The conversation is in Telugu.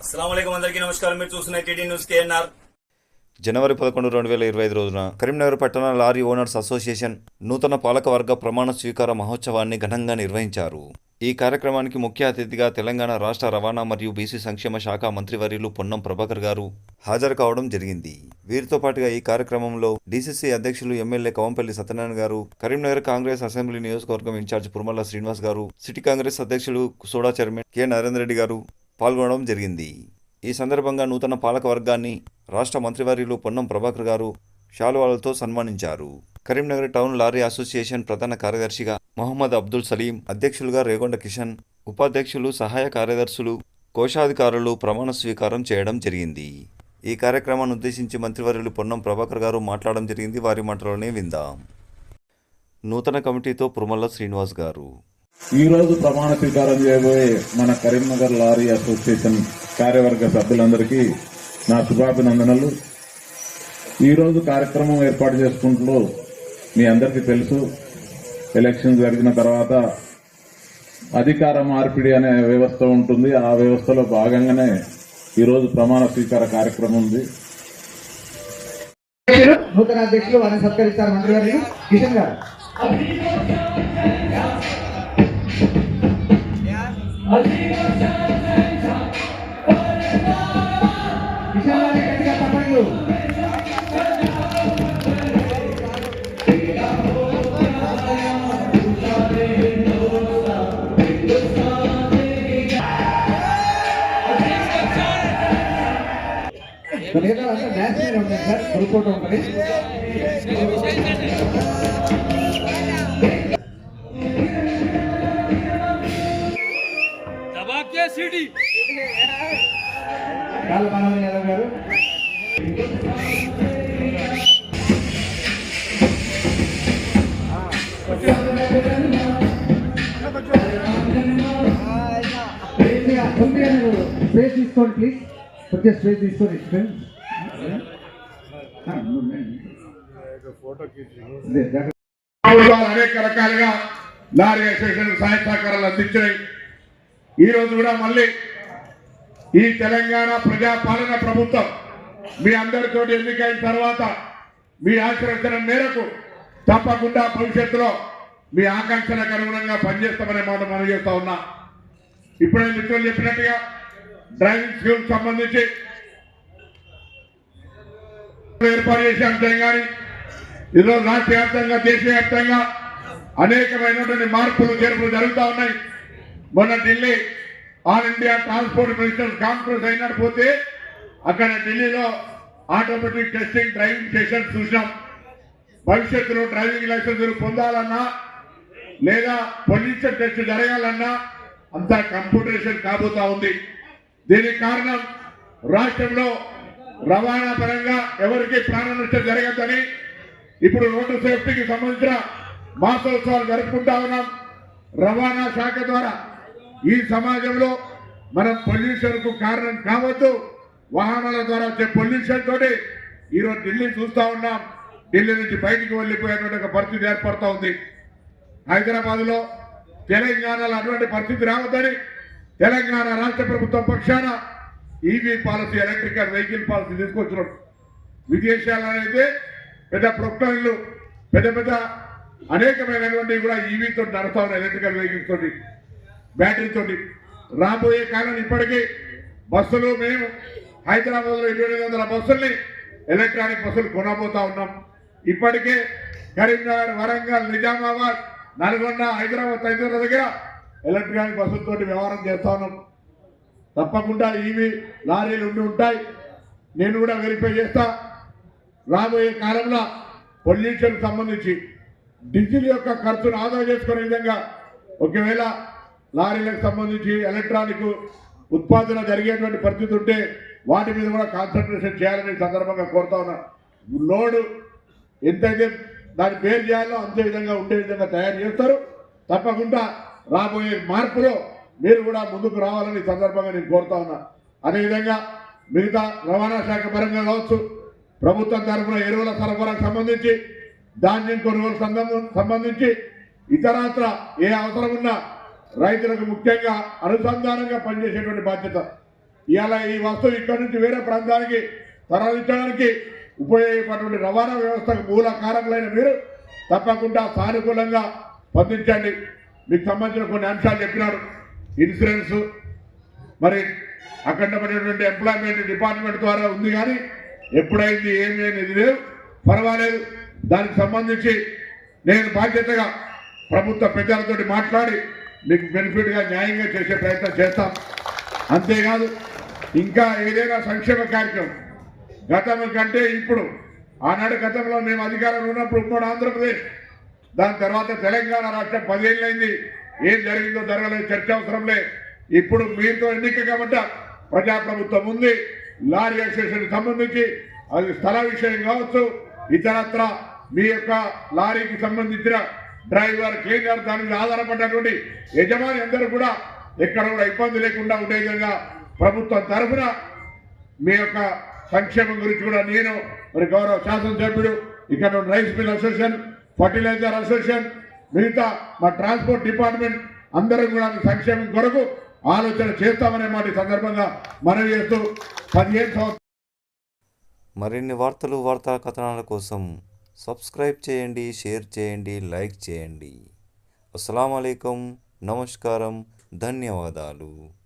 నమస్కారం. మీరు చూస్తున్న టీడీ న్యూస్ కేఎన్ఆర్. జనవరి పదకొండు రెండు వేల ఇరవై ఐదు రోజున కరీంనగర్ పట్టణ లారీ ఓనర్స్ అసోసియేషన్ నూతన పాలకవర్గ ప్రమాణ స్వీకార మహోత్సవాన్ని ఘనంగా నిర్వహించారు. ఈ కార్యక్రమానికి ముఖ్య అతిథిగా తెలంగాణ రాష్ట్ర రవాణా మరియు బీసీ సంక్షేమ శాఖ మంత్రివర్యులు పొన్నం ప్రభాకర్ గారు హాజరు కావడం జరిగింది. వీరితో పాటుగా ఈ కార్యక్రమంలో డీసీసీ అధ్యక్షులు ఎమ్మెల్యే కవంపల్లి సత్యనారాయణ గారు కరీంనగర్ కాంగ్రెస్ అసెంబ్లీ నియోజకవర్గం ఇన్ఛార్జ్ పురుమల్ల శ్రీనివాస్ గారు సిటీ కాంగ్రెస్ అధ్యక్షుడు సోడా చైర్మన్ కె నరేందర్ రెడ్డి గారు పాల్గొనడం జరిగింది. ఈ సందర్భంగా నూతన పాలక వర్గాన్ని రాష్ట్ర మంత్రివర్యులు పొన్నం ప్రభాకర్ గారు శాలువాలతో సన్మానించారు. కరీంనగర్ టౌన్ లారీ అసోసియేషన్ ప్రధాన కార్యదర్శిగా మొహమ్మద్ అబ్దుల్ సలీం అధ్యక్షులుగా రేగొండ కిషన్ ఉపాధ్యక్షులు సహాయ కార్యదర్శులు కోశాధికారులు ప్రమాణ స్వీకారం చేయడం జరిగింది. ఈ కార్యక్రమాన్ని ఉద్దేశించి మంత్రివర్యులు పొన్నం ప్రభాకర్ గారు మాట్లాడడం జరిగింది. వారి మాటలోనే విందాం. నూతన కమిటీతో పురుమల్ల శ్రీనివాస్ గారు. ఈ రోజు ప్రమాణ స్వీకారం చేయబోయే మన కరీంనగర్ లారీ అసోసియేషన్ కార్యవర్గ సభ్యులందరికీ నా శుభాభినందనలు. ఈ రోజు కార్యక్రమం ఏర్పాటు చేసుకుంటూ మీ అందరికీ తెలుసు. ఎలక్షన్ జరిగిన తర్వాత అధికార మార్పిడి అనే వ్యవస్థ ఉంటుంది. ఆ వ్యవస్థలో భాగంగానే ఈ రోజు ప్రమాణ స్వీకార కార్యక్రమం ఉంది. నూతన అధ్యక్షులు వారిని సత్కరిస్తారు మంత్రి గారు. కిషన్ గారు. కిషన్ గారి గట్టిగా మీద ఉంటుంది సార్ గ్రూప్ ఉంటుంది సిడి కాల మనోహర్ యాదవ్ స్పేస్ తీసుకోండి ప్లీజ్ కొంచెం స్పేస్ తీసుకోండి ఫోటో అనేక రకాలుగా నారీ అసోసియేషన్ సహాయ సహకారాలు అందించాయి ఈరోజు కూడా మళ్ళీ ఈ తెలంగాణ ప్రజాపాలన ప్రభుత్వం మీ అందరితో ఎన్నికైన తర్వాత మీ ఆశీర్వచన మేరకు తప్పకుండా భవిష్యత్తులో మీ ఆకాంక్షలకు అనుగుణంగా పనిచేస్తామనే మాట మనం చేస్తా ఉన్నా. ఇప్పుడే మిత్రులు చెప్పినట్టుగా డ్రైవింగ్ స్కూల్ సంబంధించి ఏర్పాటు చేసే అంశం కానీ ఈరోజు రాష్ట్ర వ్యాప్తంగా దేశవ్యాప్తంగా అనేకమైనటువంటి మార్పులు చేర్పులు జరుగుతూ ఉన్నాయి. మొన్న Delhi all India transport minister conference అయినట్టు పోతే అక్కడ ఢిల్లీలో ఆటోమేటిక్ టెస్టింగ్ డ్రైవింగ్ సెషన్ చూసినాం భవిష్యత్తులో డ్రైవింగ్ లైసెన్స్ పొందాలన్నా లేదా పొల్యూషన్ టెస్ట్ జరగాలన్నా అంతా కంప్యూటరేషన్ కాబోతా ఉంది. దీనికి కారణం రాష్ట్రంలో రవాణా పరంగా ఎవరికి ప్రాణ నష్టం జరగదని ఇప్పుడు రోడ్డు సేఫ్టీకి సంబంధించిన మాసోత్సవాలు జరుపుకుంటా ఉన్నాం. రవాణా శాఖ ద్వారా ఈ సమాజంలో మనం పొల్యూషన్కు కారణం కావద్దు. వాహనాల ద్వారా వచ్చే పొల్యూషన్ తోటి ఈరోజు ఢిల్లీ చూస్తా ఉన్నాం. ఢిల్లీ నుంచి బయటికి వెళ్ళిపోయేటువంటి ఒక పరిస్థితి ఏర్పడతా ఉంది. హైదరాబాద్లో తెలంగాణలో అటువంటి పరిస్థితి రావద్దని తెలంగాణ రాష్ట్ర ప్రభుత్వం పక్షాన EV policy electrical vehicle policy తీసుకొచ్చినాం. విదేశాల్లో అయితే పెద్ద ప్రొక్టర్లు పెద్ద పెద్ద అనేకమైనటువంటి కూడా ఈవీతో నడుస్తా ఉన్నాయి ఎలక్ట్రికల్ వెహికల్స్ తోటి. బ్యాటరీ తోటి రాబోయే కాలం ఇప్పటికీ బస్సులు మేము హైదరాబాద్లో ఇరవై వందల బస్సుల్ని ఎలక్ట్రానిక్ బస్సులు కొనబోతా ఉన్నాం. ఇప్పటికే కరీంనగర్ వరంగల్ నిజామాబాద్ నల్గొండ హైదరాబాద్ తదితర దగ్గర ఎలక్ట్రానిక్ బస్సులతోటి వ్యవహారం చేస్తా ఉన్నాం. తప్పకుండా ఇవి లారీలు ఉండి ఉంటాయి. నేను కూడా వెరిఫై చేస్తా. రాబోయే కాలంలో పొల్యూషన్ సంబంధించి డీజిల్ యొక్క ఖర్చును ఆదా చేసుకునే విధంగా ఒకవేళ లారీలకు సంబంధించి ఎలక్ట్రానిక్ ఉత్పాదన జరిగేటువంటి పరిస్థితి ఉంటే వాటి మీద కూడా కాన్సన్ట్రేషన్ చేయాలని సందర్భంగా కోరుతా ఉన్నా. లోడు ఎంతైతే దాన్ని పేరు చేయాలో అంతే విధంగా ఉండే విధంగా తయారు చేస్తారు. తప్పకుండా రాబోయే మార్పులో మీరు కూడా ముందుకు రావాలని సందర్భంగా నేను కోరుతా ఉన్నా. అదేవిధంగా మిగతా రవాణా శాఖ పరంగా కావచ్చు ప్రభుత్వం తరఫున ఎరువుల సరఫరాకు సంబంధించి ధాన్యం కొనుగోలు సంబంధం సంబంధించి ఇతరత్ర ఏ అవసరం ఉన్నా రైతులకు ముఖ్యంగా అనుసంధానంగా పనిచేసేటువంటి బాధ్యత. ఇవాళ ఈ వస్తువు ఇక్కడ నుంచి వేరే ప్రాంతానికి తరలించడానికి ఉపయోగపడేటువంటి రవాణా వ్యవస్థకు మూల కారకులైన మీరు తప్పకుండా సానుకూలంగా స్పందించండి. మీకు సంబంధించిన కొన్ని అంశాలు చెప్పినారు. ఇన్సూరెన్స్ మరి అఖండమైనటువంటి ఎంప్లాయ్మెంట్ డిపార్ట్మెంట్ ద్వారా ఉంది కానీ ఎప్పుడైంది ఏమి అనేది లేదు. పర్వాలేదు. దానికి సంబంధించి నేను బాధ్యతగా ప్రభుత్వ పెద్దలతో మాట్లాడి మీకు బెనిఫిట్గా న్యాయంగా చేసే ప్రయత్నం చేస్తాం. అంతేకాదు ఇంకా ఏదైనా సంక్షేమ కార్యక్రమం. గతం కంటే ఇప్పుడు ఆనాడు గతంలో మేము అధికారంలో ఉన్నప్పుడు ఉమ్మడి ఆంధ్రప్రదేశ్ దాని తర్వాత తెలంగాణ రాష్ట్రం పదేళ్ళైంది. ఏం జరిగిందో జరగలేదు చర్చ అవసరం లేదు. ఇప్పుడు మీతో ఎన్నిక కాబట్టి ప్రజాప్రభుత్వం ఉంది. లారీ అసోసియేషన్ సంబంధించి అది స్థల విషయం కావచ్చు ఇతరత్ర మీ యొక్క లారీకి సంబంధించిన డ్రైవర్ క్లీనర్ దాని మీద ఆధారపడినటువంటి యజమాని అందరూ కూడా ఎక్కడ కూడా ఇబ్బంది లేకుండా ఉండే విధంగా ప్రభుత్వం తరఫున మీ యొక్క సంక్షేమం గురించి కూడా నేను మరి గౌరవ శాసనసభ్యుడు ఇక్కడ rice mill association fertiliser association మిగతా మా ట్రాన్స్పోర్ట్ డిపార్ట్మెంట్ అందరం కూడా సంక్షేమం కొరకు ఆలోచన చేస్తామనే మాట సందర్భంగా మనవి చేస్తూ పదిహేను సంవత్సరాలు మరిన్ని వార్తలు వార్తా కథనాల కోసం సబ్స్క్రైబ్ చేయండి షేర్ చేయండి లైక్ చేయండి. అస్సలం నమస్కారం ధన్యవాదాలు.